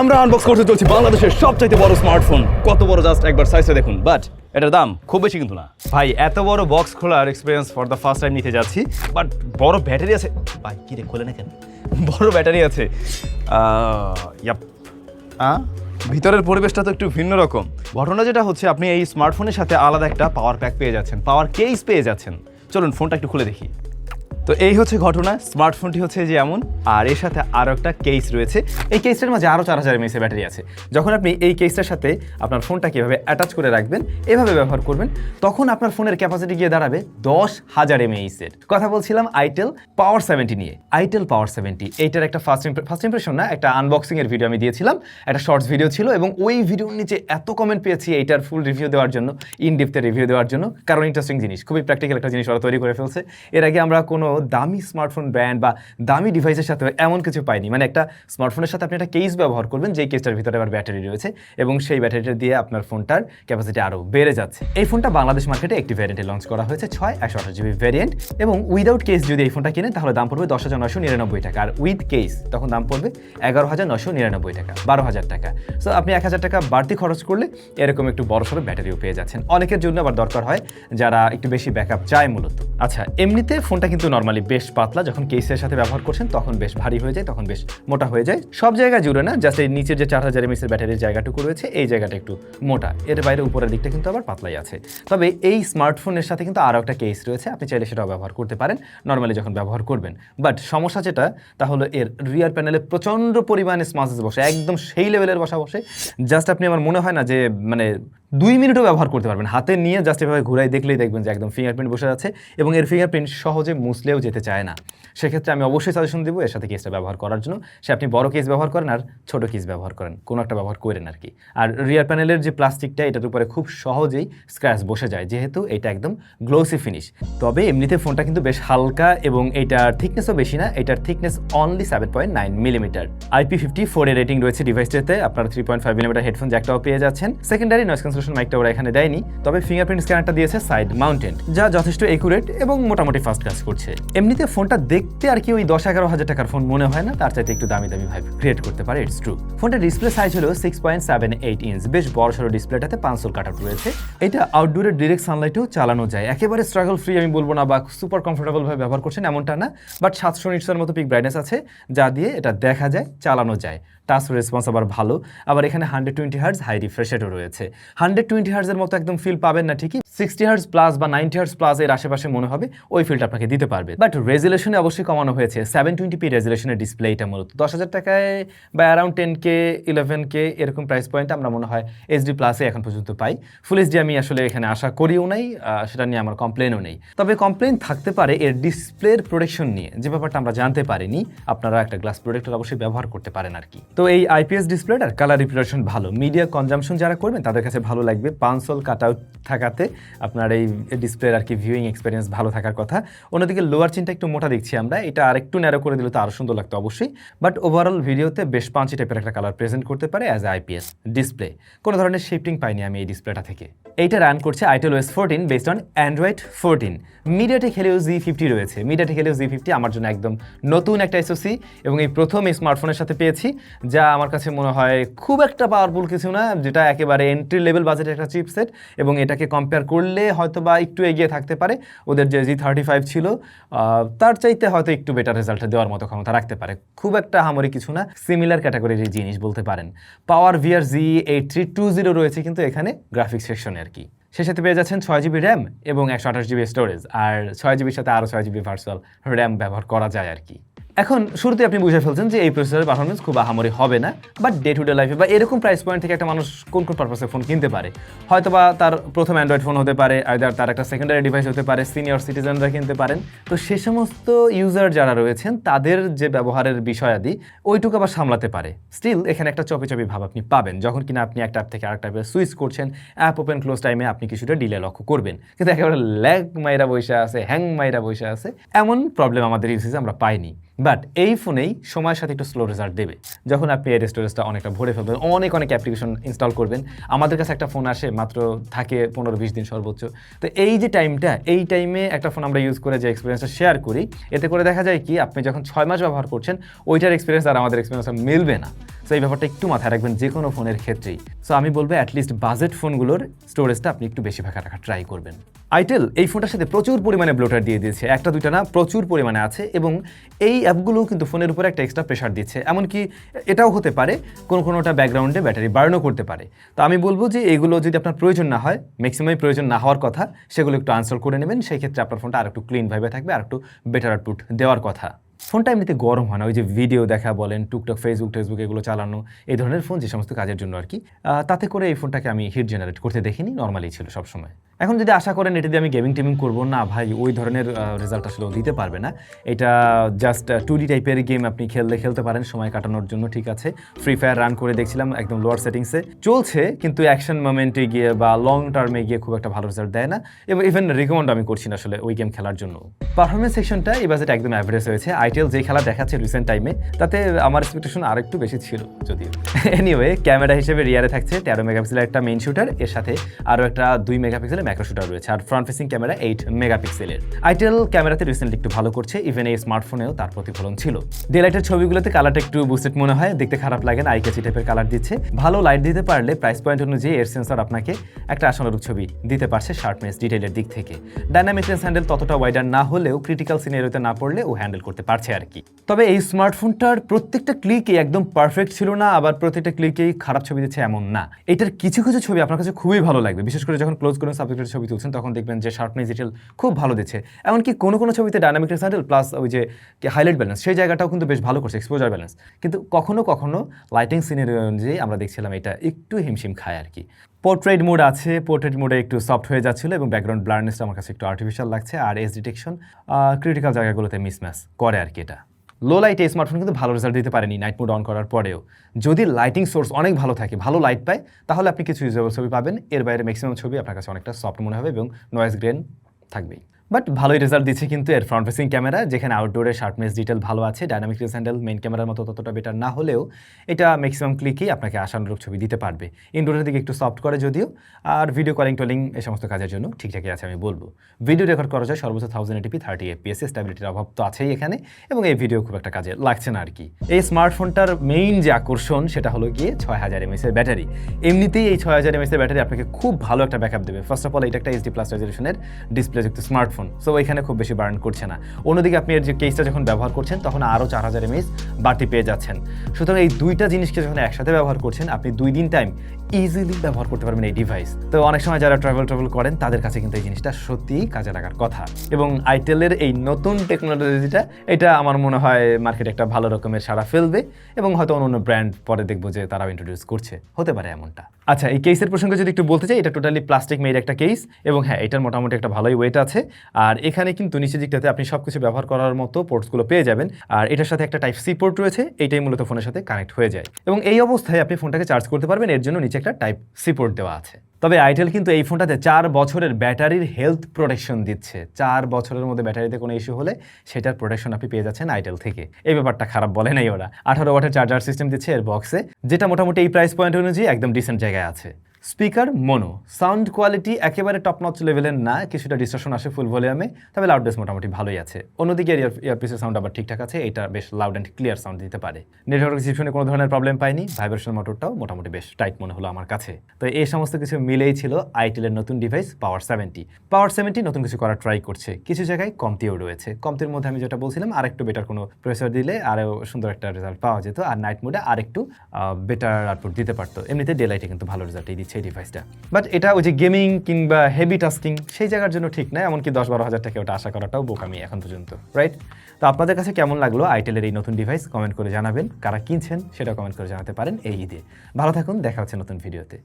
আমরা আনবক্স করতে চলছি বাংলাদেশের সবচাইতে বড় স্মার্টফোন কত বড় জাস্ট একবার সাইজটা দেখুন বাট এটার দাম খুব বেশি কিন্তু না। ভাই এত বড় বক্স খোলার experience for the first time নিতে যাচ্ছি বাট বড় ব্যাটারি আছে। ভাই কি রে খোলে না কেন? বড় ব্যাটারি আছে। ইয়াপ আহ, ভিতরের পরিবেশটা তো একটু ভিন্ন রকম। ঘটনা যেটা হচ্ছে আপনি এই স্মার্টফোনের সাথে আলাদা একটা পাওয়ার প্যাক পেয়ে যাচ্ছেন। পাওয়ার কেস পেয়ে যাচ্ছেন। চলুন ফোনটা একটু খুলে দেখি। তো এই হচ্ছে ঘটনা স্মার্টফোনটি হচ্ছে যে এমন, আর এর সাথে আরও একটা কেস রয়েছে। এই কেসটার মাঝে আরও চার হাজার এমএসের ব্যাটারি আছে। যখন আপনি এই কেসটার সাথে আপনার ফোনটা কীভাবে অ্যাটাচ করে রাখবেন, এভাবে ব্যবহার করবেন, তখন আপনার ফোনের ক্যাপাসিটি গিয়ে দাঁড়াবে দশ হাজার এমএইসের কথা বলছিলাম আইটেল পাওয়ার সেভেন্টি নিয়ে। আইটেল পাওয়ার সেভেন্টি এইটার একটা ফার্স্ট ফার্স্ট ইমপ্রেশন না, একটা আনবক্সিংয়ের ভিডিও আমি দিয়েছিলাম, একটা শর্টস ভিডিও ছিল, এবং ওই ভিডিওর নিচে এত কমেন্ট পেয়েছি এইটার ফুল রিভিউ দেওয়ার জন্য ইন রিভিউ দেওয়ার জন্য, কারণ ইন্টারেস্টিং জিনিস, খুবই প্র্যাকটিক্যাল একটা জিনিস ওরা তৈরি করে ফেলছে। এর আগে আমরা কোনো দামি স্মার্টফোন ব্র্যান্ড বা দামি ডিভাইসের সাথে এমন কিছু পাইনি। মানে একটা স্মার্টফোনের সাথে আপনি একটা কেস ব্যবহার করবেন, যেই কেসটার ভিতরে আবার ব্যাটারি রয়েছে এবং সেই ব্যাটারিটা দিয়ে আপনার ফোনটার ক্যাপাসিটি আরও বেড়ে যাচ্ছে। এই ফোনটা বাংলাদেশ মার্কেটে একটি ভ্যারিয়েন্টে লঞ্চ করা হয়েছে, ছয় একশো আঠাশ জিবি ভ্যারিয়েন্ট এবং উইদাউট কেস যদি এই ফোনটা কিনেন, তাহলে দাম পড়বে দশ হাজার নশো নিরানব্বই টাকা। আর উইথ কেস তখন দাম পড়বে এগারো হাজার নশো নিরানব্বই টাকা, বারো হাজার টাকা। সো আপনি এক হাজার টাকা বাড়তি খরচ করলে এরকম একটু বড় সড়ো ব্যাটারিও পেয়ে যাচ্ছেন। অনেকের জন্য আবার দরকার হয় যারা একটু বেশি ব্যাকআপ চায় মূলত। আচ্ছা এমনিতে ফোনটা কিন্তু নর্মালি বেশ পাতলা, যখন কেসের সাথে ব্যবহার করছেন, তখন বেশ ভারী হয়ে যায়, তখন বেশ মোটা হয়ে যায়। সব জায়গায় জুড়ে না জাস্ট এই নিচের যে চার হাজার এমএসের ব্যাটারির জায়গাটুকু রয়েছে, এই জায়গাটা একটু মোটা। এর বাইরে উপরের দিকটা কিন্তু আবার পাতলাই আছে। তবে এই স্মার্টফোনের সাথে কিন্তু আরও একটা কেস রয়েছে, আপনি চাইলে সেটাও ব্যবহার করতে পারেন নর্মালি যখন ব্যবহার করবেন। বাট সমস্যা যেটা তাহলে এর রিয়ার প্যানেলে প্রচণ্ড পরিমাণে স্মাসেস বসে, একদম সেই লেভেলের বসা বসে। জাস্ট আপনি আমার মনে হয় না যে মানে দুই মিনিটও ব্যবহার করতে পারবেন। হাতে নিয়ে জাস্ট এভাবে ঘুরাই দেখলেই দেখবেন যে একদম ফিঙ্গারপ্রিন্ট বসে আছে এবং এর ফিঙ্গারপ্রিন্ট সহজে মুছলেও যেতে চায় না। সেক্ষেত্রে আমি অবশ্যই সাজেশন দেবো এর সাথে কেসটা ব্যবহার করার জন্য। সে আপনি বড় কেস ব্যবহার করেন আর ছোট কেস ব্যবহার করেন। কোনো একটা ব্যবহার করেন আর কি আর রিয়ার প্যানেলের যে প্লাস্টিকটা এটার উপরে খুব সহজেই স্ক্র্যাচ বসে যায়। যেহেতু এটা একদম গ্লোসি ফিনিশ তবে এমনিতে ফোনটা কিন্তু বেশ হালকা এবং এটার থিকনেসও বেশি না। এটার thickness only seven point nine millimetre IP fifty four এর রেটিং রয়েছে ডিভাইসটাতে আপনারা three point five millimetre headphone জ্যাকটাও পেয়ে যাচ্ছেন। সেকেন্ডারি নয়েস ক্যান্সেলেশন মাইকটা ওরা এখানে দেয়নি। তবে ফিঙ্গারপ্রিন্ট স্ক্যানারটা দিয়েছে সাইড মাউন্টেন যা যথেষ্ট একুরেট এবং মোটামুটি ফাস্ট কাজ করছে। এমনিতে ফোনটা দেখতে আর কি ওই দশ এগারো হাজার টাকার ফোন মনে হয় না, তার চাইতে একটু দামি দামি ভাইব ক্রিয়েট করতে পারে ইটস ট্রু ফোনটার ডিসপ্লে সাইজ হলো six point seven eight inch বেশ বড় সড়ো ডিসপ্লেটাতে পাঁচশোর কাটার রয়েছে। এটা আউটডোরের ডিরেক্ট সানলাইটেও চালানো যায়। একেবারে স্ট্রাগল ফ্রি আমি বলব না বা সুপার কমফোর্টেবল ভাবে ব্যবহার করছেন এমনটা না বাট সাতশো নিটসের মতো পিক ব্রাইটনেস আছে, যা দিয়ে এটা দেখা যায়, চালানো যায়। টাচ রেসপন্স আবার ভালো। আবার এখানে হান্ড্রেড টোয়েন্টি হার্স হাই রিফ্রেশেটও রয়েছে। হান্ড্রেড টোয়েন্টি হার্সের মতো একদম ফিল পাবেন না ঠিকই। সিক্সটি হার্স প্লাস বা নাইনটি হার্স প্লাস এর আশেপাশে মনে হবে ওই ফিলটা আপনাকে দিতে পারবে। বাট রেজুলেশনে অবশ্যই কমানো হয়েছে। সেভেন টোয়েন্টি পি রেজুলেশনের ডিসপ্লে এটা মূলত। দশ হাজার টাকায় বা around ten K eleven K এরকম প্রাইস পয়েন্ট আমরা মনে হয় এইচডি প্লাসে এখন পর্যন্ত পাই। ফুল এইচডি আমি আসলে এখানে আশা করিও নাই সেটা নিয়ে আমার কমপ্লেনও নেই। তবে কমপ্লেন থাকতে পারে এর ডিসপ্লের প্রোটেকশন নিয়ে। যে ব্যাপারটা আমরা জানতে পারিনি, আপনারা একটা গ্লাস প্রোটেক্টর অবশ্যই ব্যবহার করতে পারেন আর কি। তো এই আইপিএস ডিসপ্লেটার কালার রিপ্রেশন ভালো। মিডিয়া কনজামশন যারা করবেন, তাদের কাছে ভালো লাগবে। পাঁচশোল কাট আউট থাকাতে আপনার এই ডিসপ্লের আর কি ভিউইং এক্সপিরিয়েন্স ভালো থাকার কথা। অন্যদিকে লোয়ার চিনটা একটু মোটা দেখছি আমরা। এটা আরেকটু ন্যারো করে দিলে তো আরও সুন্দর লাগতো অবশ্যই। বাট ওভারঅল ভিডিওতে বেশ পাঁচই টাইপের একটা কালার প্রেজেন্ট করতে পারে অ্যাজ আইপিএস ডিসপ্লে কোনো ধরনের শিফটিং পাইনি আমি এই ডিসপ্লেটা থেকে। এইটা রান করছে itel OS fourteen based on Android fourteen MediaTek Helio G fifty রয়েছে। মিডিয়াটেক হেলিও জি ফিফটি আমার জন্য একদম নতুন একটা এসওসি এবং এই প্রথম এই স্মার্টফোনের সাথে পেয়েছি। যা আমার কাছে মনে হয় খুব একটা পাওয়ারফুল কিছু না, যেটা একেবারে এন্ট্রি লেভেল বাজেটের একটা চিপসেট এবং এটাকে কম্পেয়ার করলে হয়তো বা একটু এগিয়ে থাকতে পারে। ওদের যে জি থার্টি ফাইভ ছিল তার চাইতে হয়তো একটু বেটার রেজাল্ট দেওয়ার মতো ক্ষমতা রাখতে পারে। খুব একটা হামরি কিছু না সিমিলার ক্যাটাগরির এই জিনিস বলতে পারেন। Power VR G eight three two zero রয়েছে কিন্তু এখানে গ্রাফিক্স সেকশনে আর কি। সে সাথে পেয়ে যাচ্ছেন ছয় জিবি র্যাম এবং একশো আঠাশ জিবি স্টোরেজ আর ছয় জিবির সাথে আরও ছয় জিবি ভার্চুয়াল র্যাম ব্যবহার করা যায় আর কি। এখন শুরুতে আপনি বুঝে ফেলছেন যে এই প্রসেসরের পারফরমেন্স খুব আহামরি হবে না বাট ডে টু ডে লাইফে বা এরকম প্রাইস পয়েন্ট থেকে একটা মানুষ কোন কোন পারপাসে ফোন কিনতে পারে? হয়তো বা তার প্রথম অ্যান্ড্রয়েড ফোন হতে পারে আইদার তার একটা সেকেন্ডারি ডিভাইস হতে পারে সিনিয়র সিটিজেনরা কিনতে পারেন। তো সে সমস্ত ইউজার যারা রয়েছেন, তাদের যে ব্যবহারের বিষয়াদি, ওইটুকু আবার সামলাতে পারে। স্টিল এখানে একটা চপি চপি ভাব আপনি পাবেন, যখন কিনা আপনি একটা অ্যাপ থেকে আরেকটা অ্যাপে সুইচ করছেন অ্যাপ ওপেন ক্লোজ টাইমে আপনি কিছুটা ডিলে লক্ষ্য করবেন। কিন্তু একেবারে ল্যাগ মাইরা বসে আছে হ্যাং মাইরা বসে আছে, এমন প্রবলেম আমাদের ইউসেজে আমরা পাইনি। বাট এই ফোনেই সময়ের সাথে একটু স্লো রেজাল্ট দেবে। যখন আপনি এর স্টোরেজটা অনেকটা ভরে ফেলবেন, অনেক অনেক অ্যাপ্লিকেশন ইনস্টল করবেন, আমাদের কাছে একটা ফোন আসে, মাত্র থাকে পনেরো বিশ দিন সর্বোচ্চ। তো এই যে টাইমটা এই টাইমে একটা ফোন আমরা ইউজ করে যে এক্সপিরিয়েন্সটা শেয়ার করি, এতে করে দেখা যায় কি, আপনি যখন ছয় মাস ব্যবহার করছেন, ওইটার এক্সপিরিয়েন্স আর আমাদের এক্সপিরিয়েন্সটা মিলবে না। সো এই ব্যাপারটা একটু মাথায় রাখবেন যে কোনো ফোনের ক্ষেত্রেই। সো আমি বলব অ্যাটলিস্ট বাজেট ফোনগুলোর স্টোরেজটা আপনি একটু বেশি ফাঁকা রাখার ট্রাই করবেন। আইটেল এই ফোনটার সাথে প্রচুর পরিমাণে ব্লোটার দিয়ে দিয়েছে, একটা দুইটা না, প্রচুর পরিমাণে আছে এবং এই অ্যাপগুলোও কিন্তু ফোনের উপর একটা এক্সট্রা প্রেশার দিচ্ছে। এমনকি এটাও হতে পারে, কোনো কোনোটা ব্যাকগ্রাউন্ডে ব্যাটারি বার্নও করতে পারে। তো আমি বলব যে এগুলো যদি আপনার প্রয়োজন না হয় ম্যাক্সিমাম প্রয়োজন না হওয়ার কথা, সেগুলো একটু আনসার করে নেবেন, সেই ক্ষেত্রে আপনার ফোনটা আর একটু ক্লিন ভাবে থাকবে আর একটু বেটার আউটপুট দেওয়ার কথা। ফোনটা এমনিতে গরম হয় না, ওই যে ভিডিও দেখা বলেন টুকটাক ফেসবুক টেসবুক এগুলো চালানো, এই ধরনের ফোন যে সমস্ত কাজের জন্য আর কি তাতে করে এই ফোনটাকে আমি হিট জেনারেট করতে দেখিনি নর্মালি ছিল সবসময়। এখন যদি আশা করেন এটা দিয়ে আমি গেমিং টেমিং করব না, ভাই, ওই ধরনের রেজাল্ট আসলে দিতে পারবে না। এটা জাস্ট টু ডি টাইপের গেম আপনি খেললে খেলতে পারেন, সময় কাটানোর জন্য, ঠিক আছে। ফ্রি ফায়ার রান করে দেখছিলাম একদম লোয়ার সেটিংসে চলছে, কিন্তু অ্যাকশন মোমেন্টে গিয়ে বা লং টার্মে গিয়ে খুব একটা ভালো রেজাল্ট দেয় না। এবং ইভেন রিকমেন্ড আমি করছি না আসলে ওই গেম খেলার জন্য। পারফরমেন্স সেকশনটা এই বাজেট একদম অ্যাভারেজ হয়েছে। আইটিএল যে খেলা দেখাচ্ছে রিসেন্ট টাইমে তাতে আমার এক্সপেকটেশন আর একটু বেশি ছিল যদিও। এনিওয়ে ক্যামেরা হিসেবে রিয়ারে থাকছে, তেরো মেগাপিক্সেলের একটা মেইন শুটার এর সাথে আরও একটা দুই মেগাপিক্সেলের ম্যাক্রো শুটার রয়েছে আর ফ্রন্ট ফেসিং ক্যামেরা এইট মেগাপিক্সেলের আইটেল ক্যামেরাতে রিসেন্টলি একটু ভালো করছে ইভেন এই স্মার্টফোনেও তার প্রতিফলন ছিল। ডেলাইটের ছবিগুলোতে কালারটা একটু বুস্টেড মনে হয়, দেখতে খারাপ লাগে না টাইপের কালার দিচ্ছে। ভালো লাইট দিতে পারলে প্রাইস পয়েন্ট অনুযায়ী এর সেন্সর আপনাকে একটা আশানুরূপ ছবি দিতে পারছে শার্পনেস ডিটেইলের দিক থেকে। ডাইনামিক হ্যান্ডেল ততটা ওয়াইডার না হলেও ক্রিটিক্যাল সিনারিওতে না পড়লে ও হ্যান্ডেল করতে পারছে আর কি। তবে এই স্মার্টফোনটার প্রত্যেকটা ক্লিকই একদম পারফেক্ট ছিল না, আবার প্রত্যেকটা ক্লিকেই খারাপ ছবি দিচ্ছে এমন না। এটার কিছু কিছু ছবি আপনার কাছে খুবই ভালো লাগবে, বিশেষ করে যখন ক্লোজ করে সাবজেক্টের ছবি তুলছেন, তখন দেখবেন যে শার্পনেস ডিটেল খুব ভালো দিচ্ছে। এমনকি কোনো কোনো ছবিতে ডাইনামিক রেঞ্জ প্লাস ওই যে হাইলাইট ব্যালেন্স সেই জায়গাটাও কিন্তু বেশ ভালো করছে এক্সপোজার ব্যালেন্স কিন্তু কখনো কখনো লাইটিং সিনের অনুযায়ী আমরা দেখছিলাম এটা একটু হিমশিম খায় আর কি। পোর্ট্রেট মোড আছে পোর্ট্রেট মোডে একটু সফট হয়ে যাচ্ছিল এবং ব্যাকগ্রাউন্ড ব্লারনেসটা আমার কাছে একটু আর্টিফিশিয়াল লাগছে। আর এস ডিটেকশন ক্রিটিক্যাল জায়গাগুলোতে মিসম্যাচ করে আর কি এটা। লো লাইটে স্মার্টফোন কিন্তু ভালো রেজাল্ট দিতে পারেনি নাইট মোড অন করার পরেও। যদি লাইটিং সোর্স অনেক ভালো থাকে, ভালো লাইট পায়, তাহলে আপনি কিছু ইউজেবল ছবি পাবেন। এর বাইরে ম্যাক্সিমাম ছবি আপনার কাছে অনেকটা সফট মনে হবে এবং নয়েজ গ্রেন থাকবেই। বাট ভালোই রেজাল্ট দিচ্ছে কিন্তু এর ফ্রন্ট ফেসিং ক্যামেরা যেখানে আউটডোরে শার্পনেস ডিটেল ভালো আছে ডাইনামিক রেস হ্যান্ডেল মেইন ক্যামেরার মতো ততটা বেটার না হলেও এটা ম্যাক্সিমাম ক্লিকেই আপনাকে আশানুরূপ ছবি দিতে পারবে। ইনডোরের দিকে একটু সফট করে যদিও, আর ভিডিও কলিং টলিং এ সমস্ত কাজের জন্য ঠিকঠাকই আছে আমি বলব। ভিডিও রেকর্ড করা যায়, সর্বোচ্চ থাউজেন্ড এটিপি থার্টি এফপিএস স্ট্যাবিলিটির অভাব তো আছেই এখানে, এবং এই ভিডিও খুব একটা কাজে লাগছে না আর কি এই স্মার্টফোনটার মেইন যে আকর্ষণ, সেটা হলো গিয়ে ছয় হাজার এমএসের ব্যাটারি এমনিতেই এই ছয় হাজার এমএসের ব্যাটারি আপনাকে খুব ভালো একটা ব্যাকআপ দেবে। ফার্স্ট অফ অল এটা একটা এইচডি প্লাস রেজলিউশনের ডিসপ্লে যুক্ত স্মার্টফোন সো এখানে খুব বেশি বার্ন করছে না। অন্যদিকে আপনি এর যে কেসটা যখন ব্যবহার করছেন, তখন আরও চার হাজার এমএস বাড়তি পেয়ে যাচ্ছেন। সুতরাং এই দুইটা জিনিসকে যখন একসাথে ব্যবহার করছেন, আপনি দুই দিন টাইম ইজিলি ব্যবহার করতে পারবেন এই ডিভাইস তো অনেক সময় যারা ট্রাভেল ট্রাভেল করেন, তাদের কাছে কিন্তু এই জিনিসটা সত্যিই কাজে লাগার কথা। এবং আইটেলের এই নতুন টেকনোলজিটা এটা আমার মনে হয় মার্কেটে একটা ভালো রকমের সারা ফেলবে এবং হয়তো অন্য অন্য ব্র্যান্ড পরে দেখব যে তারাও ইন্ট্রোডিউস করছে। হতে পারে এমনটা। আচ্ছা এই কেসের প্রসঙ্গে যদি একটু বলতে চাই, এটা টোটালি প্লাস্টিক মেড একটা কেস এবং হ্যাঁ এটার মোটামুটি একটা ভালোই ওয়েট আছে। আর এখানে কিন্তু নিচে দিকটাতে আপনি সব কিছু ব্যবহার করার মতো পোর্টসগুলো পেয়ে যাবেন। আর এটার সাথে একটা টাইপ সি পোর্ট রয়েছে এইটাই মূলত ফোনের সাথে কানেক্ট হয়ে যায়। এবং এই অবস্থায় আপনি ফোনটাকে চার্জ করতে পারবেন, এর জন্য নিচে একটা টাইপ সি পোর্ট দেওয়া আছে। তবে আইটেল কিন্তু এই ফোনটাতে চার বছরের ব্যাটারির হেলথ প্রোটেকশন দিচ্ছে। চার বছরের মধ্যে ব্যাটারিতে কোনো ইস্যু হলে সেটার প্রোটেকশন আপনি পেয়ে যাচ্ছেন আইটেল থেকে। এই ব্যাপারটা খারাপ বলে নাই ওরা। আঠারো ওয়াটের চার্জার সিস্টেম দিচ্ছে এর বক্সে যেটা মোটামুটি এই প্রাইস পয়েন্ট অনুযায়ী একদম ডিসেন্ট জায়গায় আছে। স্পিকার মনো, সাউন্ড কোয়ালিটি একেবারে টপ নচ লেভেলের না, কিছুটা ডিস্ট্রাকশন আসে ফুল ভলিউমে তবে লাউডনেস মোটামুটি ভালোই আছে। অন্যদিকে ইয়ারপিসের সাউন্ড আবার ঠিকঠাক আছে, এটা বেশ লাউড অ্যান্ড ক্লিয়ার সাউন্ড দিতে পারে। নেটওয়ার্ক রিসিপশনে কোনো ধরনের প্রবলেম পাইনি ভাইব্রেশন মোটরটাও মোটামুটি বেশ টাইট মনে হলো আমার কাছে। তো এই সমস্ত কিছু মিলেই ছিল আইটেলের নতুন device power seventy power seventy নতুন কিছু করার ট্রাই করছে। কিছু জায়গায় কমতিও রয়েছে। কমতির মধ্যে আমি যেটা বলছিলাম আর একটু বেটার কোনো প্রসেসর দিলে আরও সুন্দর একটা রেজাল্ট পাওয়া যেত, আর নাইট মোডে আরেকটু বেটার আউটপুট দিতে পারতো। এমনিতে ডে লাইটে কিন্তু ভালো রেজাল্টই দিচ্ছে। এই ডিভাইসটা বাট এটা ওই যে গেমিং কিংবা হেভি টাস্কিং সেই জায়গার জন্য ঠিক না, এমনকি দশ বারো হাজার টাকা ওটা আশা করাটাও বোকামি এখন পর্যন্ত রাইট তো আপনাদের কাছে কেমন লাগল আইটেলের এই নতুন ডিভাইস কমেন্ট করে জানাবেন। কারা কিনছেন সেটা কমেন্ট করে জানাতে পারেন এই ঈদে। ভালো থাকুন, দেখা হচ্ছে নতুন ভিডিওতে